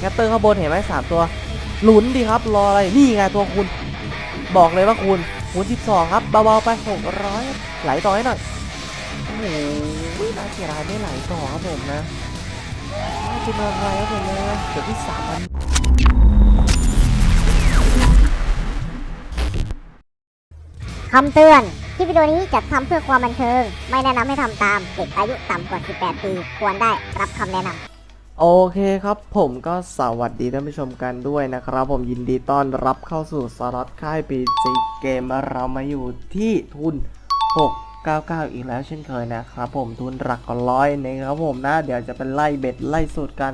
แคตเตอร์ข้างบนเห็นไหมสามตัวหลุนดีครับรออะไรนี่ไงตัวคูณบอกเลยว่าคูณคูณ12 ครับเบาๆไป 600 ไหลต่อให้หน่อยโอ้โหน่าเสียดายไม่ไหลต่อครับผมนะจะเป็นอะไรครับผมนะเดี๋ยวที่สามพันคำเตือนคลิปวิดีโอนี้จัดทำเพื่อความบันเทิง ไม่แนะนำให้ทำตาม เด็กอายุต่ำกว่า 18 ปี ควรได้รับคำแนะนำ โอเคครับผมก็สวัสดีท่านผู้ชมกันด้วยนะครับ ผมยินดีต้อนรับเข้าสู่สล็อตค่ายปีจีเกมเรามาอยู่ที่ทุน 699 อีกแล้วเช่นเคยนะครับผมทุนหลักร้อยนะครับผมนะ เดี๋ยวจะเป็นไล่เบ็ดไล่สูตรกัน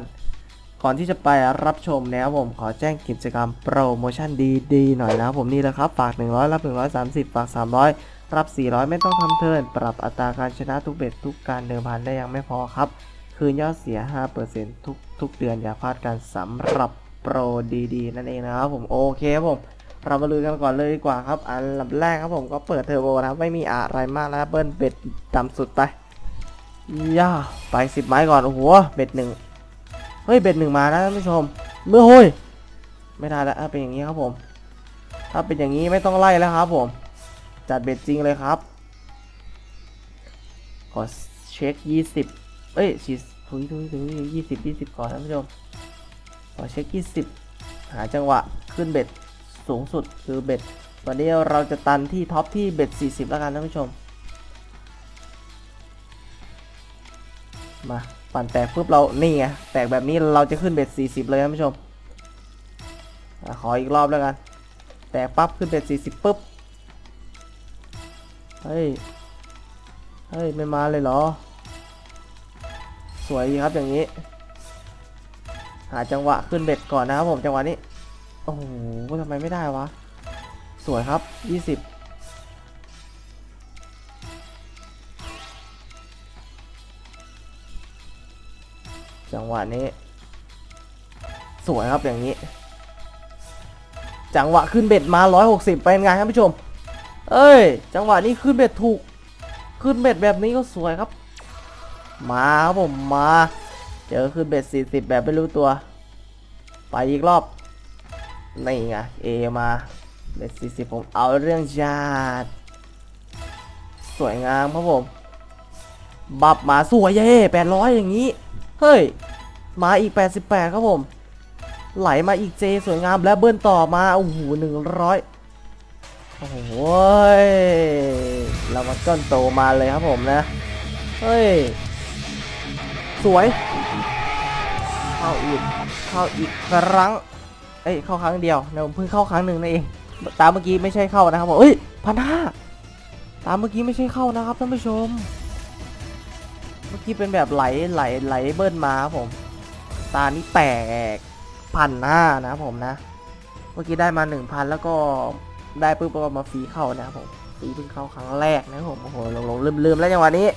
ก่อนที่จะไปรับชมนะครับผมขอแจ้งกิจกรรมโปรโมชั่นดีๆหน่อยนะครับผมนี่แหละครับ ฝาก 100 รับ 130 ฝาก 300 รับ 400 ไม่ต้องทำเทิร์นปรับอัตราการชนะทุกเบ็ดทุกการเดิมพันได้ยังไม่พอครับ คืนยอดเสีย 5%ทุกทุกเดือนอย่าพลาดกันสำหรับโปรดีๆ นั่นเองนะครับผมโอเคครับผมเรามาลุยกันก่อนเลยดีกว่าครับ อันดับแรกครับผมก็เปิดเทอร์โบนะไม่มีอะไรมากนะครับเบิ้ลเบ็ดต่ำสุดไปย่าไป 10 ไม้ก่อน โอ้โห เบ็ดหนึ่งเฮ้ย เบ็ดหนึ่งมาแล้วท่านผู้ชม เมื่อโฮ้ยไม่ได้แล้วเป็นอย่างนี้ครับผม ถ้าเป็นอย่างนี้ไม่ต้องไล่แล้วครับผม จัดเบ็ดจริงเลยครับ ขอเช็ค 20 เอ้ยฉีด ถุยถุยถุยยี่สิบยี่สิบก่อนท่านผู้ชม ขอเช็ค20หาจังหวะขึ้นเบ็ดสูงสุดคือเบ็ดวันนี้เราจะตันที่ท็อปที่เบ็ด40แล้วกันท่านผู้ชม มาปั่นแตกปุ๊บเรา นี่ไง แตกแบบนี้เราจะขึ้นเบ็ด40เลยท่านผู้ชมอขออีกรอบแล้วกัน แตกปั๊บขึ้นเบ็ด40ปุ๊บ เฮ้ย เฮ้ย ไม่มาเลยเหรอ สวยดีครับอย่างนี้ หาจังหวะขึ้นเบ็ดก่อนนะครับผมจังหวะนี้ โอ้โหทำไมไม่ได้วะ สวยครับ20จังหวะนี้ สวยครับอย่างนี้ จังหวะขึ้นเบ็ดมา 160 เป็นไงครับผู้ชม เอ้ย จังหวะนี้ขึ้นเบ็ดถูก ขึ้นเบ็ดแบบนี้ก็สวยครับ มาครับผมมา เจอขึ้นเบ็ด40แบบไม่รู้ตัว ไปอีกรอบ นี่ไงเอมาเบ็ด40ผมเอาเรื่องชาติสวยงามครับผม บับมาสวยเย่800อยอย่างนี้ เฮ้ย มาอีก88ครับผม ไหลมาอีกเจสวยงามและเบิ้ลต่อมา โอ้โห100โอ้โหยเรามาก้อนโตมาเลยครับผมนะ เฮ้ย สวย เข้าอีก เข้าอีกครั้ง เอ้ย เข้าครั้งเดียวนะผมเพิ่งเข้าครั้งหนึ่งนั่นเอง ตามเมื่อกี้ไม่ใช่เข้านะครับผมเอ้ยพันห้าตามเมื่อกี้ไม่ใช่เข้านะครับท่านผู้ชม เมื่อกี้เป็นแบบไหลไหลไหลเบิ้ลมาครับผม ตานี้แตกพันห้านะครับผมนะ เมื่อกี้ได้มาหนึ่งพันแล้วก็ได้ปุ๊บก็มาฟรีเข้านะครับผมฟรีเพิ่งเข้าครั้งแรกนะครับผมโอ้โหหลงหลงลืมลืมแล้วจังหวะนี้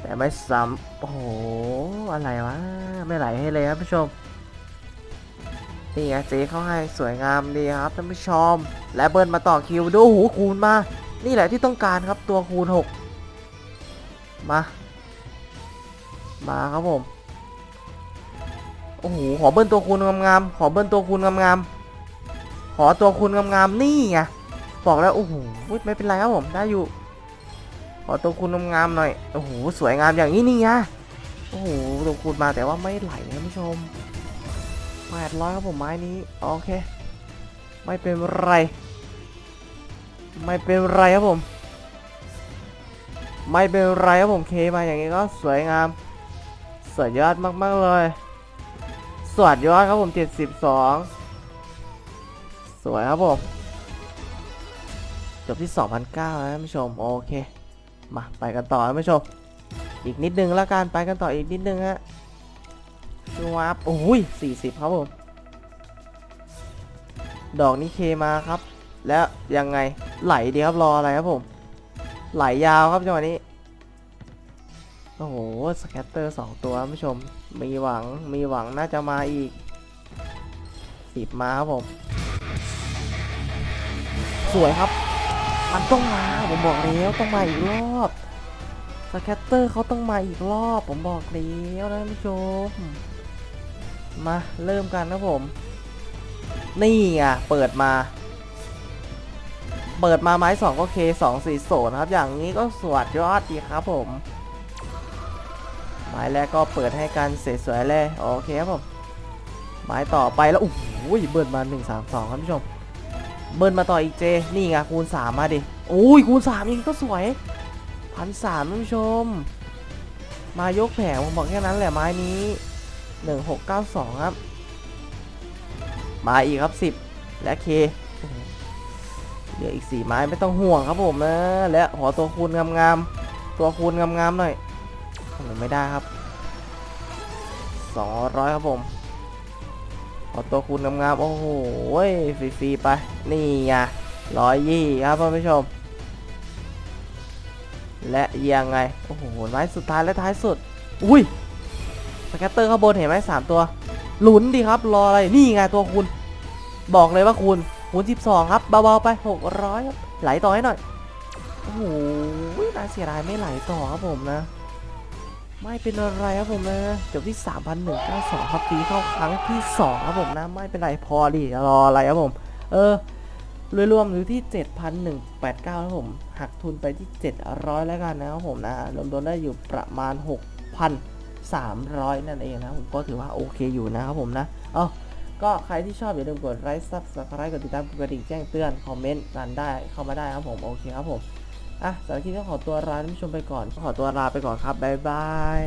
แต่ไม่ซ้ำโอ้โห อะไรวะ ไม่ไหลให้เลยครับผู้ชม นี่ไงเจ๊เข้าให้สวยงามดีครับท่านผู้ชม และเบิร์นมาต่อคิวดูหูคูณมา นี่แหละที่ต้องการครับตัวคูณ 6 มา มาครับผม โอ้โห ขอเบิ้ลตัวคูณงามๆ ขอเบิ้ลตัวคูณงามๆ ขอตัวคูณงามๆ นี่ไง บอกแล้ว โอ้โห ไม่เป็นไรครับผม ได้อยู่ ขอตัวคูณงามๆหน่อย โอ้โห สวยงามอย่างนี้นี่ไงโอ้โห ตัวคูณมาแต่ว่าไม่ไหลนะท่านผู้ชมแปดร้อยครับผมไม้นี้ โอเค ไม่เป็นไร ไม่เป็นไรครับผม ไม่เป็นไรครับผมเคมาอย่างนี้ก็สวยงาม สวยยอดมากๆเลย สวดยอดครับผม 72 สวยครับผม จบที่ 2,009นะท่านผู้ชม โอเค มาไปกันต่อท่านผู้ชม อีกนิดนึงแล้วกันไปกันต่ออีกนิดนึงฮะชูวับโอ้ย40ครับผม ดอกนี้เคมาครับ แล้วยังไงไหลดีครับรออะไรครับผม ไหลยาวครับจังหวะนี้ โอ้โหสแคตเตอร์สองตัวท่านผู้ชม มีหวังมีหวังน่าจะมาอีกสิบมาครับผม สวยครับ มันต้องมาผมบอกแล้วต้องมาอีกรอบสแคตเตอร์เขาต้องมาอีกรอบผมบอกแล้วนะท่านผู้ชม มาเริ่มกันนะผม นี่ไงเปิดมา เปิดมาไม้สองก็เคสองสี่โซนครับ อย่างนี้ก็สวดยอดดีครับผม ไม้แรกก็เปิดให้กันเสร็จสวยเลยโอเคครับผม ไม้ต่อไปแล้วโอ้โหเบิร์นมา1 3 2ครับผู้ชม เบิร์นมาต่ออีกเจ นี่ไงคูณ 3 มาดิโอ้ยคูณ3อีกก็สวยพันสามท่านผู้ชม มายกแผงผมบอกแค่นั้นแหละไม้นี้ 1692 ครับ มาอีกครับ 10 และเคเหลืออีก 4 ไม้ไม่ต้องห่วงครับผมนะ และขอตัวคูณงามๆ ตัวคูณงามๆหน่อยโอ้โหไม่ได้ครับ 200 ครับผม อตัวคูณงามๆ โอ้โหฟรีๆไป นี่ไงร้อยยี่ครับท่านผู้ชม และยังไง โอ้โหไม้สุดท้ายและท้ายสุด อุ้ยสแกตเตอร์ข้างบนเห็นไหมสามตัวหลุนดีครับ รออะไร นี่ไงตัวคูณบอกเลยว่าคูณคูณ12 ครับ เบาๆไป 600 ครับ ไหลต่อให้หน่อย โอ้โหน่าเสียดายไม่ไหลต่อครับผมนะ ไม่เป็นอะไรครับผมนะจบที่ 3,192ครับตีเข้าครั้งที่2ครับผมนะ ไม่เป็นไรพอดิรออะไรครับผม เออโดยรวมอยู่ที่ 7,189ครับผม หักทุนไปที่ 700 แล้วกันนะครับผมนะ รวมๆได้อยู่ประมาณ 6,300 นั่นเองนะผมก็ถือว่าโอเคอยู่นะครับผมนะ เอาก็ใครที่ชอบอย่าลืมกดไลค์ซับสไครต์กดติดตามกดกระดิ่งแจ้งเตือน คอมเมนต์กันได้เข้ามาได้ครับผม โอเคครับผม อะสำหรับคลิปนี้องขอตัวลาท่านผู้ชมไปก่อน ขอตัวลาไปก่อนครับบ๊ายบาย